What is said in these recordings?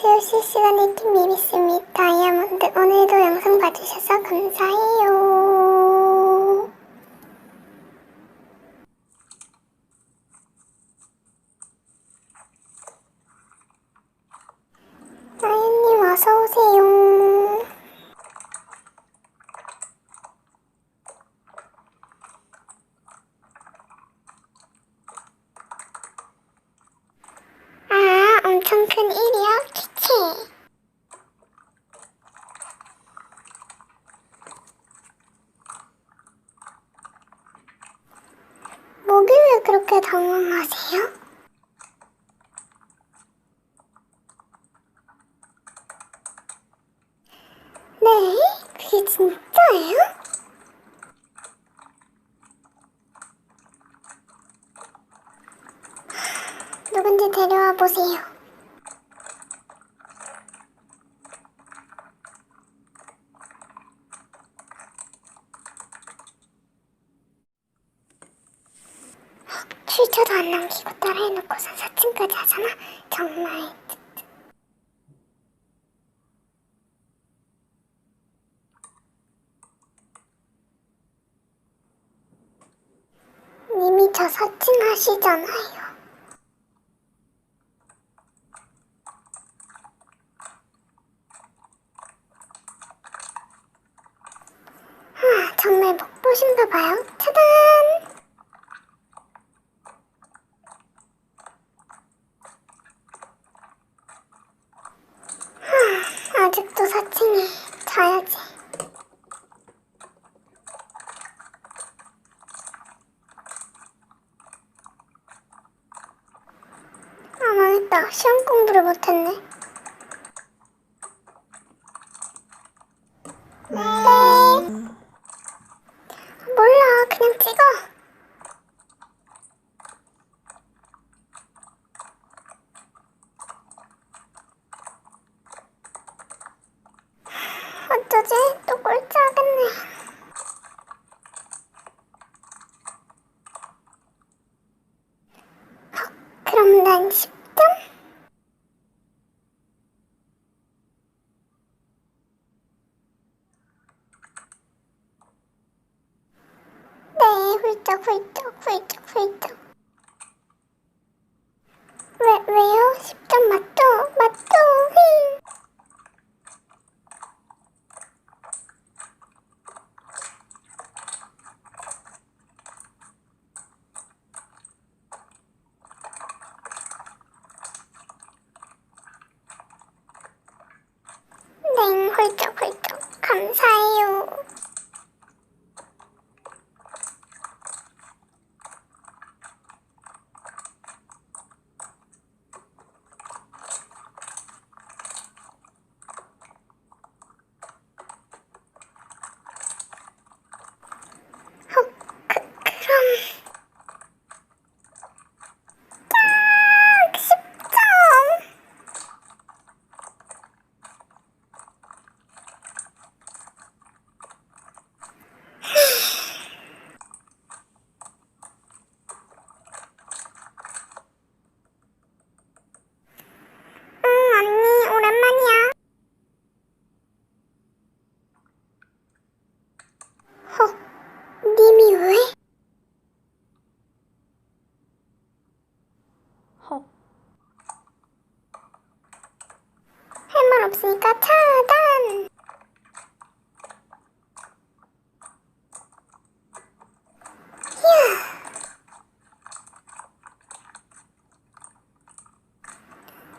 안녕하세요. 실시간의 팀 미미스 및 다이아몬드. 오늘도 영상 봐주셔서 감사해요. 나연님 어서오세요. 아, 엄청 큰 일이요? 키치. 뭐길래 그렇게 당황하세요? 네? 그게 진짜예요? 누군지 데려와 보세요. 안 남기고 따라 해놓고선 사칭까지 하잖아? 정말 이미 저 사칭하시잖아요. 아, 정말 못 보신가 봐요. 차단! 하, 아직도 사칭해. 자야지. 아, 망했다. 시험 공부를 못했네. 네. 몰라. 그냥 찍어. 어쩌지? 또 꼴찌하겠네. 헉, 그럼 난 10점? 네, 훌쩍 훌쩍 훌쩍. 왜, 왜요? 10점 맞죠? 맞죠? 휘. 네, 훌쩍 훌쩍. 감사해요. 헉, 그, 그럼... 딱 10점! 응, 언니, 오랜만이야. 어, 님이 왜? 헉, 할말 없으니까 차단. 휴.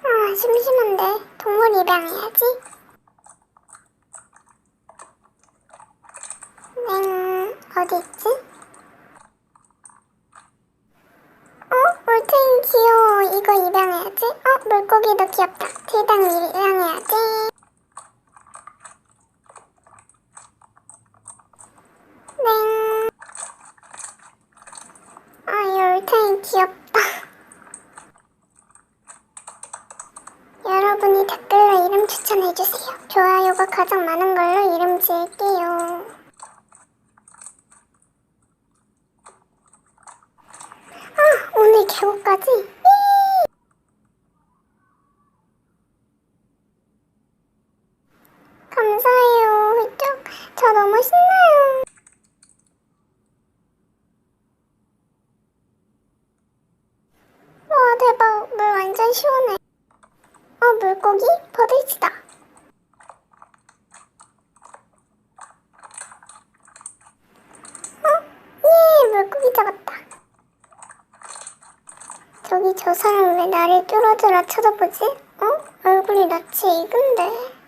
아, 심심한데 동물 입양해야지. 땡, 어디 있지? 어? 올챙이 귀여워. 이거 입양해야지. 어? 물고기도 귀엽다. 대당 입양해야지. 땡. 아, 이 올챙이 귀엽다. 여러분이 댓글로 이름 추천해주세요. 좋아요가 가장 많은 걸로 이름 지을게요. 계곡까지? 감사해요. 이쪽 저 너무 신나요. 와 대박. 물 완전 시원해. 나를 뚫어져라 쳐다보지? 어? 얼굴이 낯이 익은데.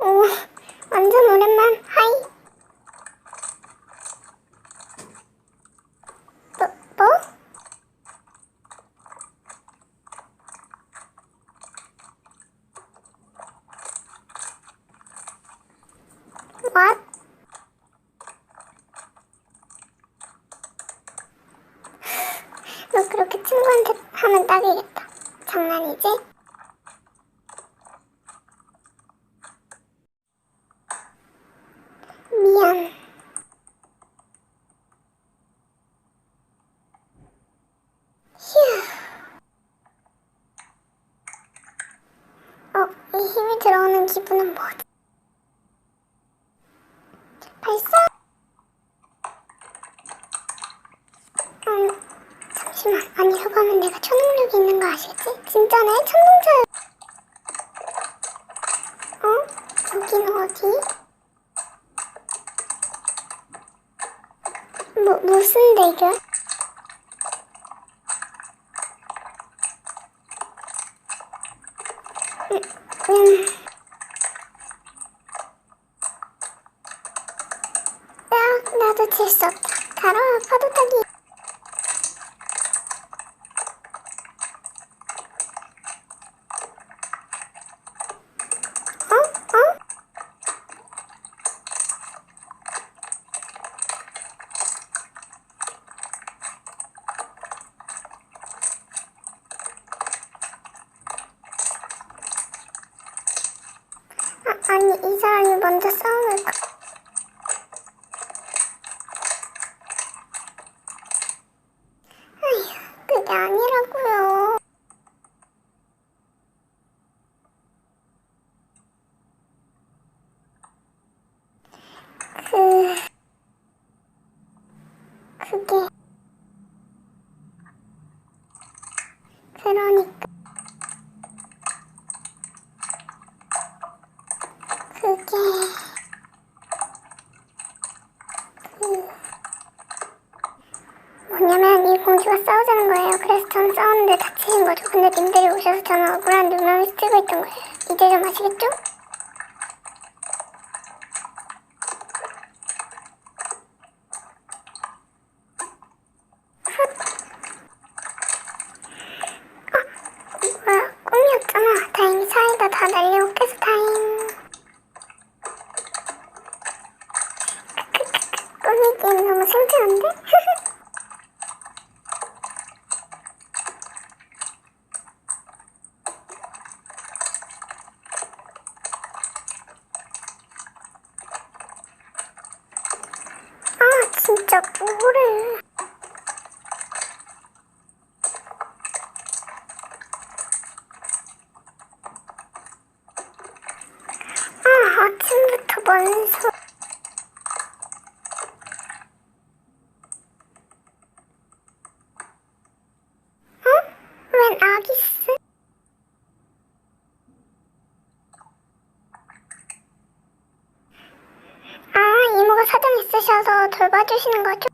오, 완전 오랜만. 하이. 뭐, 뭐? What? 너 그렇게 친구한테 하면 딱이겠다. 장난이지? 미안. 휴. 어, 이 힘이 들어오는 기분은 뭐지? 발사! 음, 잠시만. 아니라고 하면 내가 초능력이 있는 거 아시겠지? 진짜네? 천둥철. 어? 여긴 어디? 뭐, 무슨 대결? 음, 음. 야, 나도 질 수 없다. 가라, 파도 타기. 어? 어? 아, 아니, 이 사람이 먼저 싸움을 거. 아휴, 그게 아니라고요. 그, 그게, 그러니까, 그게, 그, 뭐냐면 이 공주가 싸우자는 거예요. 그래서 전 싸우는데 다치신 거죠. 근데 님들이 오셔서 저는 억울한 누명을 쓰고 있던 거예요. 이제 좀 아시겠죠? 아, 뭐야, 꿈이었잖아. 다행히 사이 다다 날려고 깨서 다행. 꿈이기엔 너무 생생한데? 아 진짜 뭐래 아 아침부터 뭔 소... 어? 웬 아기스? 아, 이모가 사정 있으셔서 돌봐주시는 거죠?